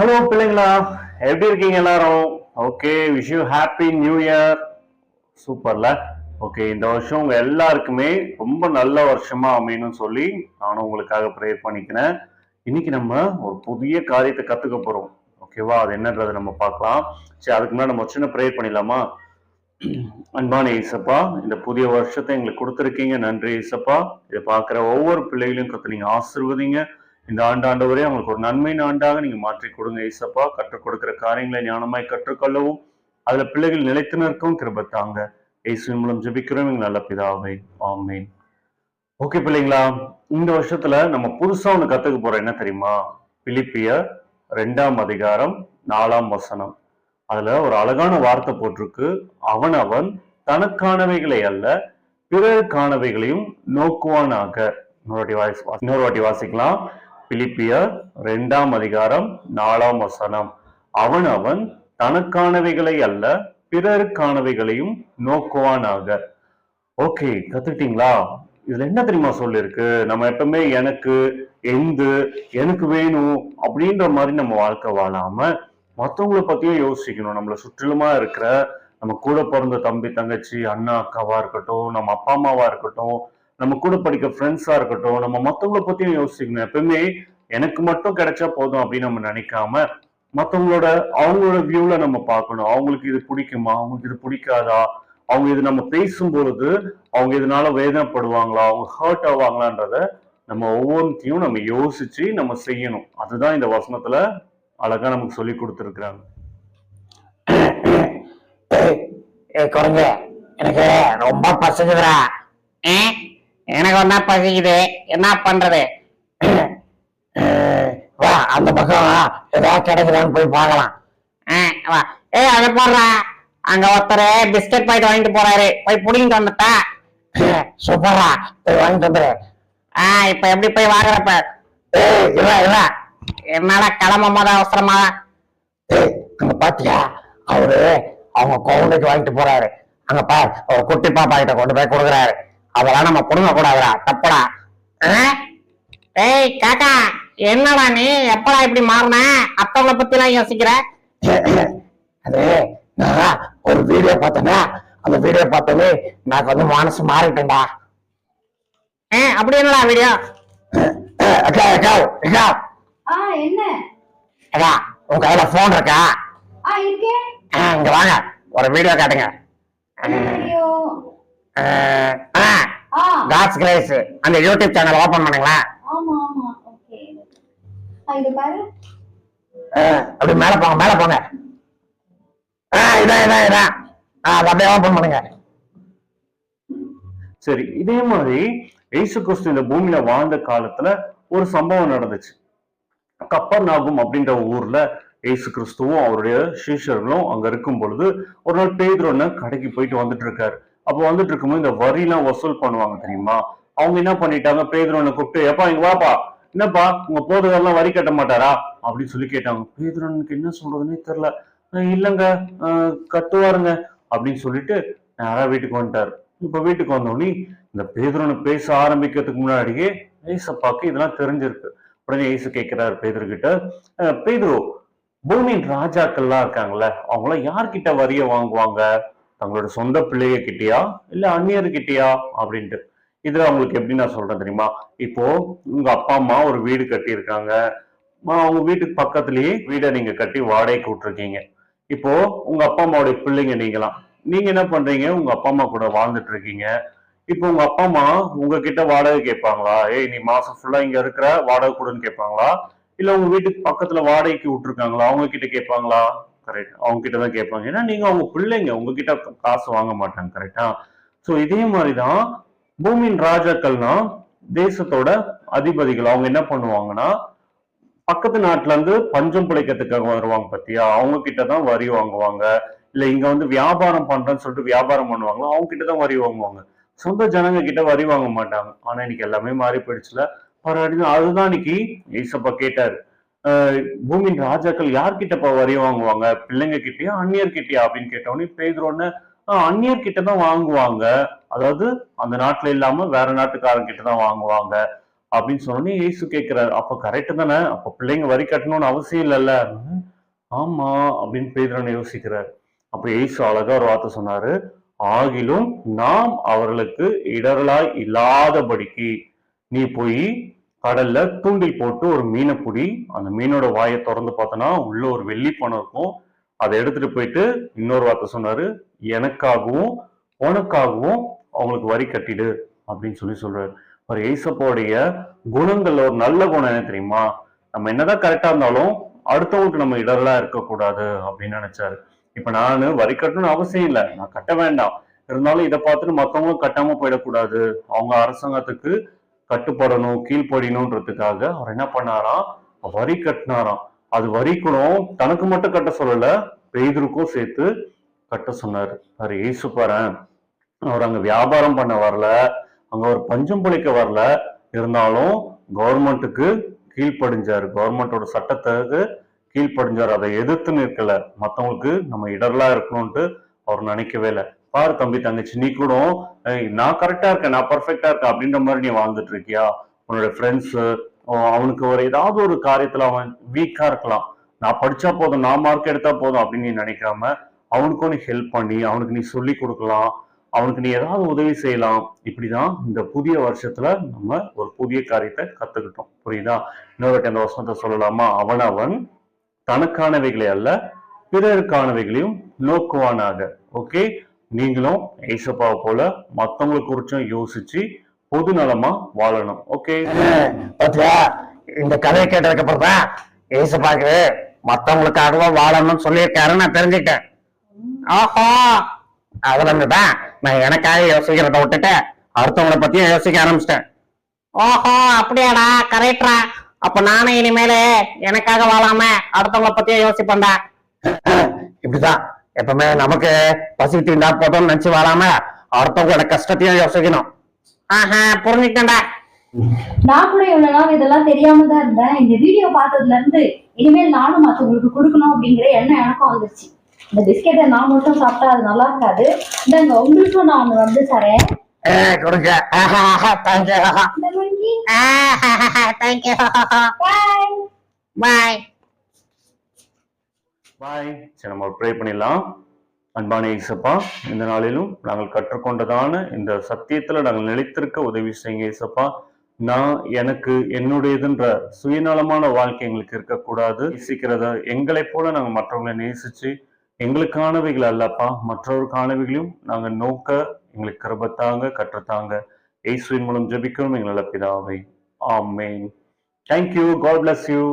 Hello பிள்ளைங்களா எப்படி இருக்கீங்க எல்லாரும்? Okay wish you happy new year சூப்பர்ல ஓகே இந்த வருஷம் உங்க எல்லாருக்குமே ரொம்ப நல்ல வருஷமா அமையணும்னு சொல்லி நானும் உங்களுக்காக ப்ரேயர் பண்ணிக்கிறேன். இன்னைக்கு நம்ம ஒரு புதிய காரியத்தை கத்துக்க போறோம். ஓகேவா அது என்னன்றதை நம்ம பார்க்கலாம். சரி அதுக்கு முன்னாடி நம்ம சின்ன ப்ரேயர் பண்ணிடலாமா? அன்பான ஈசப்பா இந்த புதிய வருஷத்தை எங்களுக்கு கொடுத்துருக்கீங்க. நன்றி ஈசப்பா இதை பார்க்குற ஒவ்வொரு பிள்ளைகளையும் கற்று நீங்கள் ஆசிர்வதிங்க. இந்த ஆண்டு ஆண்டவரே அவங்களுக்கு ஒரு நன்மையின் ஆண்டாக நீங்க மாற்றி கொடுங்க ஈசப்பா. கற்றுக் கொடுக்கிற காரியங்களை ஞானமாய் கற்றுக்கொள்ளவும் அதுல பிள்ளைகள் நிலைத்து நிற்கவும் கிருபத்தாங்க இயேசுவின் மூலம் ஜபிக்கிறோம். எங்க நல்ல பிதாவை ஆமென். ஓகே பிள்ளைங்களா இந்த வருஷத்துல நம்ம புதுசா ஒண்ணு கத்துக்க போறோம். என்ன தெரியுமா? பிலிப்பியர் ரெண்டாம் அதிகாரம் நாலாம் வசனம். அதுல ஒரு அழகான வார்த்தை போட்டிருக்கு. அவன் அவன் தனக்கானவைகளை அல்ல பிறருக்கானவைகளையும் நோக்குவானாக. இன்னொரு வாட்டி வாசி இன்னொரு வாட்டி வாசிக்கலாம். பிலிப்பியர் ரெண்டாம் அதிகாரம் நாலாம் வசனம். அவன் அவன் தனக்கானவைகளை அல்ல பிறருக்கானவைகளையும் நோக்குவானாக. ஓகே கத்துக்கிட்டீங்களா? இதுல என்ன தெரியுமா சொல்லிருக்கு? நம்ம எப்பவுமே எனக்கு எந்து எனக்கு வேணும் அப்படின்ற மாதிரி நம்ம வாழ்க்கை வாழாம மற்றவங்களை பத்தியும் யோசிக்கணும். நம்மள சுற்றிலுமா இருக்கிற நம்ம கூட பிறந்த தம்பி தங்கச்சி அண்ணா அக்காவா இருக்கட்டும் நம்ம அப்பா அம்மாவா இருக்கட்டும் நம்ம கூட படிக்க ஃப்ரெண்ட்ஸா இருக்கட்டும் நம்ம மத்தவங்கள பத்தியும் யோசிக்கணும் எப்பவுமே எனக்கு மட்டும் கிடைச்சா போதும் அப்படின்னு நம்ம நினைக்காம மத்தவங்களோட அவங்களோட வியூல நம்ம பார்க்கணும். அவங்களுக்கு இது பிடிக்குமா? அவங்களுக்கு இது பிடிக்காதா? அவங்க இது நம்ம பேசும் பொழுது அவங்க இதனால வேதனைப்படுவாங்களா? அவங்க ஹர்ட் ஆவாங்களான்றத நம்ம ஒவ்வொன்றையும் நம்ம யோசிச்சு நம்ம செய்யணும். அதுதான் இந்த வசனத்துல அழகா நமக்கு சொல்லி கொடுத்துருக்குறாங்க. குரங்கு எனக்கு ரொம்ப பசிக்குதுடா. எனக்கு ஒன்னா பசிக்குது. என்ன பண்றது? வா அந்த பக்கம் ஏதாவது கிடைக்குதான்னு போய் பார்க்கலாம். வா. ஏய் அத போடுறா. அங்க ஒருத்தர் பிஸ்கட் பாக்கெட் வாங்கிட்டு போறாரு. போய் புடிங்கிட்டு வந்துட்டா. சூப்பரா போய் வாங்கிட்டு வந்துரு. ஆ இப்ப எப்படி போய் வாங்குறப்ப? இல்ல இல்ல என்னால கிளம்பும் போது அவசரமா? அங்க பாத்தியா? அவரு அவங்க குழந்தைக்கு வாங்கிட்டு போறாரு. அங்க பார் ஒரு குட்டி பாப்பா கிட்ட கொண்டு போய் கொடுக்குறாரு. அதெல்லாம் நம்ம புடுங்க கூடாதுடா தப்புடா. ஆ? ஏய் காக்கா என்னடா நீ? எப்படா இப்படி மாறின? அத்தவங்கள பத்தி எல்லாம் யோசிக்கிற? அது நான் ஒரு வீடியோ பார்த்தேன்னா அந்த வீடியோ பார்த்தோன்னே எனக்கு வந்து மனசு மாறிட்டேன்டா. ஏ, அப்படி என்னடா வீடியோ அக்கா அக்கா அக்கா. ஆ என்ன? அக்கா உன் கையில போன் இருக்கா? ஆ இருக்கே. இங்க வாங்க. ஒரு வீடியோ காட்டுங்க. ஆ காட்ஸ் கிரேஸ் அந்த யூடியூப் சேனல் ஓபன் பண்ணுங்களா? ஆமா ஆமா. ஓகே ஆ இது பாரு. அப்படி மேல போங்க மேல போங்க. ஆ இதான் இதான் இதான் ஆ அப்படியே ஓபன் பண்ணுங்க. சரி இதே மாதிரி இயேசு கிறிஸ்து இந்த பூமியில வாழ்ந்த காலத்துல ஒரு சம்பவம் நடந்துச்சு. கப்பர் நாகும் அப்படின்ற ஊர்ல இயேசு கிறிஸ்துவும் அவருடைய சீஷர்களும் அங்க இருக்கும் பொழுது ஒரு நாள் பேதுருன்னு கடைக்கு போயிட்டு வந்துட்டு இருக்காரு. அப்போ வந்துட்டு இருக்கும்போது இந்த வரிலாம் வசூல் பண்ணுவாங்க தெரியுமா? அவங்க என்ன பண்ணிட்டாங்க? பேதுருவனை கூப்பிட்டு எப்பா இங்க வாப்பா. என்னப்பா உங்க போதுகாரெல்லாம் வரி கட்ட மாட்டாரா? அப்படின்னு சொல்லி கேட்டாங்க. பேதுருவனுக்கு என்ன சொல்றதுன்னே தெரியல. இல்லைங்க. அஹ் கத்துவாருங்க. அப்படின்னு சொல்லிட்டு நேரா வீட்டுக்கு வந்துட்டாரு. இப்ப வீட்டுக்கு வந்தோடனே இந்த பேதுருவனை பேச ஆரம்பிக்கிறதுக்கு முன்னாடியே ஏசப்பாக்கு இதெல்லாம் தெரிஞ்சிருக்கு. உடனே ஏசு கேட்கிறாரு பேதுருக்கிட்ட "அஹ் பேதுரு பூமியின் ராஜாக்கள்லாம் இருக்காங்கல்ல அவங்களாம் யார்கிட்ட வரிய வாங்குவாங்க? தங்களோட சொந்த பிள்ளைய கிட்டயா இல்ல அந்நியர் அப்படின்ட்டு. இதுல அவங்களுக்கு எப்படி நான் சொல்றேன் தெரியுமா? இப்போ உங்க அப்பா அம்மா ஒரு வீடு கட்டி இருக்காங்க அவங்க வீட்டுக்கு பக்கத்துலயே வீடை நீங்க கட்டி வாடகைக்கு விட்டுருக்கீங்க. இப்போ உங்க அப்பா அம்மாவுடைய பிள்ளைங்க நீங்களாம். நீங்க என்ன பண்றீங்க? உங்க அப்பா அம்மா கூட வாழ்ந்துட்டு இருக்கீங்க இப்போ உங்க அப்பா அம்மா உங்ககிட்ட வாடகை கேட்பாங்களா? ஏய் நீ மாசம் ஃபுல்லா இங்க இருக்கிற வாடகை கூடன்னு கேட்பாங்களா? இல்ல உங்க வீட்டுக்கு பக்கத்துல வாடகைக்கு விட்டுருக்காங்களா? அவங்க கிட்ட கேட்பாங்களா? கரெக்ட் அவங்க கிட்ட தான் கேட்பாங்க. ஏன்னா நீங்க அவங்க பிள்ளைங்க உங்ககிட்ட காசு வாங்க மாட்டாங்க கரெக்டா சோ இதே மாதிரிதான் பூமியின் ராஜாக்கள்னா தேசத்தோட அதிபதிகள். அவங்க என்ன பண்ணுவாங்கன்னா பக்கத்து நாட்டுல இருந்து பஞ்சம் பிழைக்கிறதுக்காக வருவாங்க பத்தியா? அவங்க கிட்ட தான் வரி வாங்குவாங்க. இல்ல இங்க வந்து வியாபாரம் பண்றேன்னு சொல்லிட்டு வியாபாரம் பண்ணுவாங்க அவங்க கிட்ட தான் வரி வாங்குவாங்க. சொந்த ஜனங்க கிட்ட வரி வாங்க மாட்டாங்க. ஆனா இன்னைக்கு எல்லாமே மாறி போயிடுச்சுல. பரவாயில்ல அதுதான் இன்னைக்கு ஈசப்பா கேட்டாரு. பூமியின் ராஜாக்கள் யார்கிட்டப்பா வரி வாங்குவாங்க? பிள்ளைங்க கிட்டயா அந்நியர் கிட்டயா அப்படின்னு கேட்டவொடனே பேதுருன்னு அந்நியர் கிட்ட தான் வாங்குவாங்க. அதாவது அந்த நாட்டுல இல்லாம வேற நாட்டுக்காரங்க கிட்ட தான் வாங்குவாங்க. அப்படின்னு சொன்னோடனே இயேசு கேட்கிறாரு அப்ப கரெக்ட் தானே? அப்ப பிள்ளைங்க வரி கட்டணும்னு அவசியம் இல்லைல்ல? ஆமா அப்படின்னு பேதுரன் யோசிக்கிறார். அப்ப இயேசு அழகா ஒரு வார்த்தை சொன்னாரு ஆகிலும் நாம் அவர்களுக்கு இடரலாய் இல்லாதபடிக்கு நீ போய் கடல்ல தூண்டில் போட்டு ஒரு மீனை பிடி அந்த மீனோட வாயை திறந்து பார்த்தோன்னா உள்ள ஒரு வெள்ளி பணம் இருக்கும். அதை எடுத்துட்டு போயிட்டு இன்னொரு வார்த்தை சொன்னாரு எனக்காகவும் உனக்காகவும் அவங்களுக்கு வரி கட்டிடு அப்படின்னு சொல்லி சொல்றாரு. ஒரு ஏசப்போடைய குணங்கள்ல ஒரு நல்ல குணம் என்ன தெரியுமா? நம்ம என்னதான் கரெக்டா இருந்தாலும் அடுத்தவங்களுக்கு நம்ம இடரெல்லாம் இருக்கக்கூடாது அப்படின்னு நினைச்சாரு. இப்ப நானு வரி கட்டணும்னு அவசியம் இல்லை. நான் கட்ட வேண்டாம். இருந்தாலும் இதை பார்த்துட்டு மத்தவங்களும் கட்டாம போயிடக்கூடாது. அவங்க அரசாங்கத்துக்கு கட்டுப்படணும் கீழ்ப்படியணுன்றதுக்காக அவர் என்ன பண்ணாராம்? வரி கட்டினாராம். அது வரி தனக்கு மட்டும் கட்ட சொல்லல பெய்தருக்கும் சேர்த்து கட்ட சொன்னார். அவர் ஏசு பாரேன் அவர் அங்க வியாபாரம் பண்ண வரல. அங்க ஒரு பஞ்சம் பிழைக்க வரல. இருந்தாலும் கவர்மெண்ட்டுக்கு கீழ்ப்படிஞ்சார். கவர்மெண்டோட சட்டத்துக்கு கீழ்ப்படிஞ்சார். அதை எதிர்த்து நிற்கல. மத்தவங்களுக்கு நம்ம இடர்லாம் இருக்கணும்ட்டு அவர் நினைக்கவே இல்லை. பாரு தம்பி தங்கச்சி நீ கூட நான் கரெக்டா இருக்கேன் நான் பர்ஃபெக்டா இருக்கேன் அப்படின்ற மாதிரி நீ வாழ்ந்துட்டு இருக்கியா? உன்னோட ஃப்ரெண்ட்ஸ் அவனுக்கு ஒரு ஏதாவது ஒரு காரியத்துல அவன் வீக்கா இருக்கலாம். நான் படிச்சா போதும் நான் மார்க் எடுத்தா போதும் அப்படின்னு நீ நினைக்காம அவனுக்கும் நீ ஹெல்ப் பண்ணி அவனுக்கு நீ சொல்லி கொடுக்கலாம். அவனுக்கு நீ ஏதாவது உதவி செய்யலாம். இப்படிதான் இந்த புதிய வருஷத்துல நம்ம ஒரு புதிய காரியத்தை கத்துக்கிட்டோம். புரியுதா? இன்னொரு அந்த வசனத்தை சொல்லலாமா? அவன் அவன் தனக்கானவைகளை அல்ல பிறருக்கானவைகளையும் நோக்குவானாக. ஓகே நீங்களும் ஏசப்பாவை போல மத்தவங்களை குறிச்சும் யோசிச்சு பொது நலமா வாழணும். ஓகே பாத்தியா? இந்த கதையை கேட்டதுக்கு அப்புறம் தான் ஏசப்பாக்கு மத்தவங்களுக்காகவா வாழணும்னு சொல்லியிருக்காருன்னு நான் தெரிஞ்சுக்கிட்டேன். ஓஹோ அதுல இருந்துதான் நான் எனக்காக யோசிக்கிறத விட்டுட்டு அடுத்தவங்கள பத்தியும் யோசிக்க ஆரம்பிச்சிட்டேன். ஓஹோ அப்படியாடா கரெக்டா அப்ப நானும் இனிமேல எனக்காக வாழாம அடுத்தவங்கள பத்தியே யோசிப்பேன்டா. இப்படிதான். எப்பவுமே நமக்கு பசி தீண்டா போதும்னு நினைச்சு வாழாம அடுத்தவங்களோட கஷ்டத்தையும் யோசிக்கணும். ஆஹா புரிஞ்சுக்கிட்டேன்டா. நான் கூட இவ்வளவு நாள் இதெல்லாம் தெரியாம தான் இருந்தேன். இந்த வீடியோ பார்த்ததுல இருந்து இனிமேல் நானும் மத்தவங்களுக்கு கொடுக்கணும் அப்படிங்கிற எண்ணம் எனக்கும் வந்துருச்சு. இந்த பிஸ்கெட்டை நான் மட்டும் சாப்பிட்டா அது நல்லா இருக்காது. இந்தாங்க உங்களுக்கும் நான் ஒண்ணு வந்து தரேன். கொடுங்க. தேங்க்யூ தேங்க்யூ பாய் பாய் பாய் சரி நம்ம ப்ரே பண்ணிடலாம். அன்பான இசப்பா இந்த நாளிலும் நாங்கள் கற்றுக்கொண்டதான இந்த சத்தியத்தில் நாங்கள் நிலைத்திருக்க உதவி செய்யுங்க இசப்பா நான் எனக்கு என்னுடையதுன்ற சுயநலமான வாழ்க்கை எங்களுக்கு இருக்கக்கூடாது. நேசிக்கிறத எங்களைப் போல நாங்கள் மற்றவங்களை நேசிச்சு எங்களுக்கானவைகள் அல்லப்பா மற்றவருக்கானவைகளையும் நாங்கள் நோக்க எங்களுக்கு கிருபத்தாங்க கற்றுத்தாங்க இயேசுவின் மூலம் ஜபிக்கணும் எங்களை பிதாவை. Amen. Thank you God bless you